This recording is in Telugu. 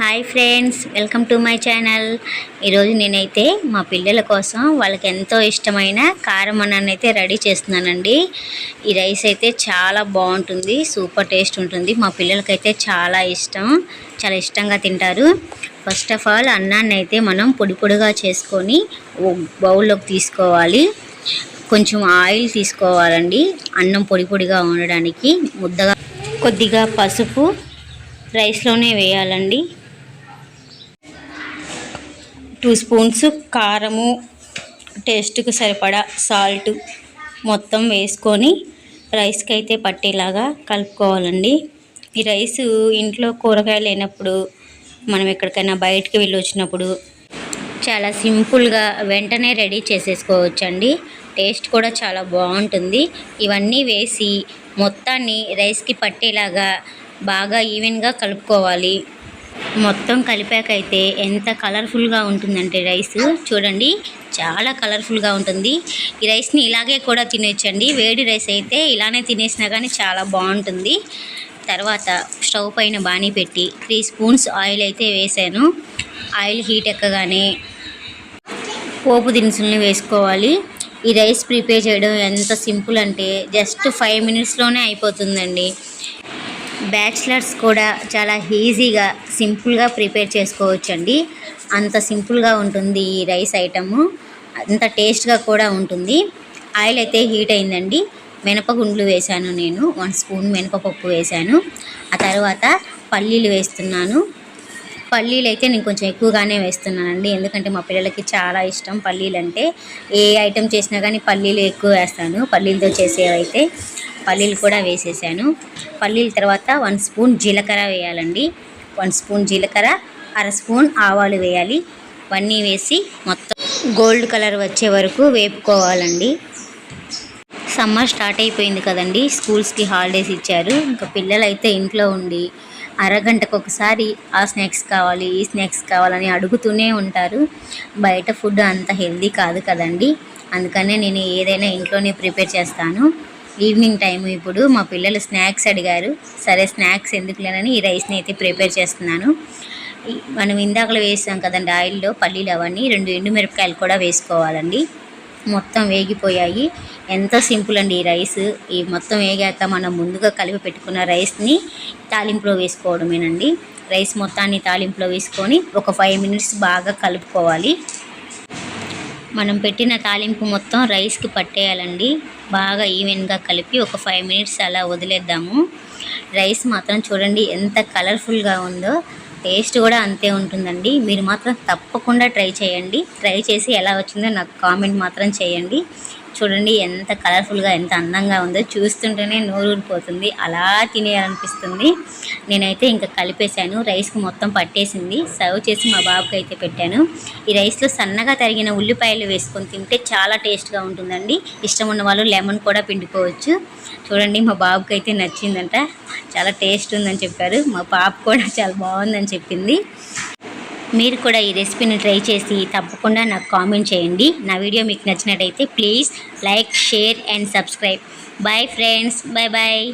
Hi friends welcome to my channel. ఈరోజు నేనైతే మా పిల్లల కోసం వాళ్ళకి ఎంతో ఇష్టమైన కారం అన్నాన్ని అయితే రెడీ చేస్తున్నానండి. ఈ రైస్ అయితే చాలా బాగుంటుంది సూపర్ టేస్ట్ ఉంటుంది. మా పిల్లలకైతే చాలా ఇష్టం చాలా ఇష్టంగా తింటారు. ఫస్ట్ ఆఫ్ ఆల్ అన్నాన్ని అయితే మనం పొడి పొడిగా చేసుకొని బౌల్లోకి తీసుకోవాలి. కొంచెం ఆయిల్ తీసుకోవాలండి అన్నం పొడి పొడిగా ఉండడానికి. ముద్దగా కొద్దిగా పసుపు రైస్లోనే వేయాలండి. టూ స్పూన్స్ కారము టేస్ట్కు సరిపడా సాల్ట్ మొత్తం వేసుకొని రైస్కి అయితే పట్టేలాగా కలుపుకోవాలండి. ఈ రైస్ ఇంట్లో కూరగాయలు లేనప్పుడు మనం ఎక్కడికైనా బయటికి వెళ్ళి వచ్చినప్పుడు చాలా సింపుల్గా వెంటనే రెడీ చేసేసుకోవచ్చండి. టేస్ట్ కూడా చాలా బాగుంటుంది. ఇవన్నీ వేసి మొత్తాన్ని రైస్కి పట్టేలాగా బాగా ఈవెన్గా కలుపుకోవాలి. మొత్తం కలిపాకైతే ఎంత కలర్ఫుల్గా ఉంటుందంటే రైస్. చూడండి చాలా కలర్ఫుల్గా ఉంటుంది. ఈ రైస్ని ఇలాగే కూడా తినేయచ్చండి వేడి రైస్ అయితే ఇలానే తినేసినా కానీ చాలా బాగుంటుంది. తర్వాత స్టవ్ పైన బాణీ పెట్టి త్రీ స్పూన్స్ ఆయిల్ అయితే వేసాను. ఆయిల్ హీట్ ఎక్కగానే పోపు దినుసుల్ని వేసుకోవాలి. ఈ రైస్ ప్రిపేర్ చేయడం ఎంత సింపుల్ అంటే జస్ట్ ఫైవ్ మినిట్స్లోనే అయిపోతుందండి. బ్యాచిలర్స్ కూడా చాలా ఈజీగా సింపుల్గా ప్రిపేర్ చేసుకోవచ్చండి. అంత సింపుల్గా ఉంటుంది ఈ రైస్ ఐటము. అంత టేస్ట్గా కూడా ఉంటుంది. ఆయిల్ అయితే హీట్ అయిందండి. మినపగుండ్లు వేశాను నేను. వన్ స్పూన్ మినపపప్పు వేశాను. ఆ తర్వాత పల్లీలు వేస్తున్నాను. పల్లీలు అయితే నేను కొంచెం ఎక్కువగానే వేస్తున్నానండి. ఎందుకంటే మా పిల్లలకి చాలా ఇష్టం పల్లీలు అంటే ఏ ఐటెం చేసినా కానీ పల్లీలు ఎక్కువ వేస్తాను. పల్లీలతో చేసేవైతే. పల్లీలు కూడా వేసేసాను. పల్లీల తర్వాత వన్ స్పూన్ జీలకర్ర వేయాలండి. వన్ స్పూన్ జీలకర్ర అర స్పూన్ ఆవాలు వేయాలి. ఇవన్నీ వేసి మొత్తం గోల్డ్ కలర్ వచ్చే వరకు వేపుకోవాలండి. సమ్మర్ స్టార్ట్ అయిపోయింది కదండి. స్కూల్స్కి హాలిడేస్ ఇచ్చారు. ఇంకా పిల్లలు అయితే ఇంట్లో ఉండి అరగంటకు ఒకసారి ఆ స్నాక్స్ కావాలి ఈ స్నాక్స్ కావాలని అడుగుతూనే ఉంటారు. బయట ఫుడ్ అంత హెల్దీ కాదు కదండి. అందుకనే నేను ఏదైనా ఇంట్లోనే ప్రిపేర్ చేస్తాను. ఈవినింగ్ టైం ఇప్పుడు మా పిల్లలు స్నాక్స్ అడిగారు. సరే స్నాక్స్ ఎందుకులేనని ఈ రైస్ని అయితే ప్రిపేర్ చేస్తున్నాను. మనం ఇందాకలో వేసాం కదండి ఆయిల్లో పల్లీలు అవన్నీ రెండు ఎండుమిరపకాయలు కూడా వేసుకోవాలండి. మొత్తం వేగిపోయాయి. ఎంతో సింపుల్ అండి ఈ రైస్ ఈ మొత్తం వేగాక మనం ముందుగా కలిపి పెట్టుకున్న రైస్ని తాలింపులో వేసుకోవడమేనండి. రైస్ మొత్తాన్ని తాలింపులో వేసుకొని ఒక ఫైవ్ మినిట్స్ బాగా కలుపుకోవాలి. మనం పెట్టిన తాలింపు మొత్తం రైస్కి పట్టేయాలండి. బాగా ఈవెన్గా కలిపి ఒక ఫైవ్ మినిట్స్ అలా వదిలేద్దాము. రైస్ మాత్రం చూడండి ఎంత కలర్ఫుల్గా ఉందో. టేస్ట్ కూడా అంతే ఉంటుందండి. మీరు మాత్రం తప్పకుండా ట్రై చేయండి. ట్రై చేసి ఎలా వచ్చిందో నాకు కామెంట్ మాత్రం చేయండి. చూడండి ఎంత కలర్ఫుల్గా ఎంత అందంగా ఉందో. చూస్తుంటేనే నోరూరిపోతుంది. అలా తినేయాలనిపిస్తుంది. నేనైతే ఇంకా కలిపేశాను. రైస్కి మొత్తం పట్టేసింది. సర్వ్ చేసి మా బాబుకి అయితే పెట్టాను. ఈ రైస్లో సన్నగా తరిగిన ఉల్లిపాయలు వేసుకొని తింటే చాలా టేస్ట్గా ఉంటుందండి. ఇష్టం ఉన్న వాళ్ళు లెమన్ కూడా పిండుకోవచ్చు. చూడండి మా బాబుకి అయితే నచ్చిందంట. చాలా టేస్ట్ ఉందని చెప్పారు. మా పాప కూడా చాలా బాగుందని చెప్పింది. మీరు కూడా ఈ రెసిపీని ట్రై చేసి తప్పకుండా నాకు కామెంట్ చేయండి. నా వీడియో మీకు నచ్చినట్టయితే please like share and subscribe. Bye friends. Bye bye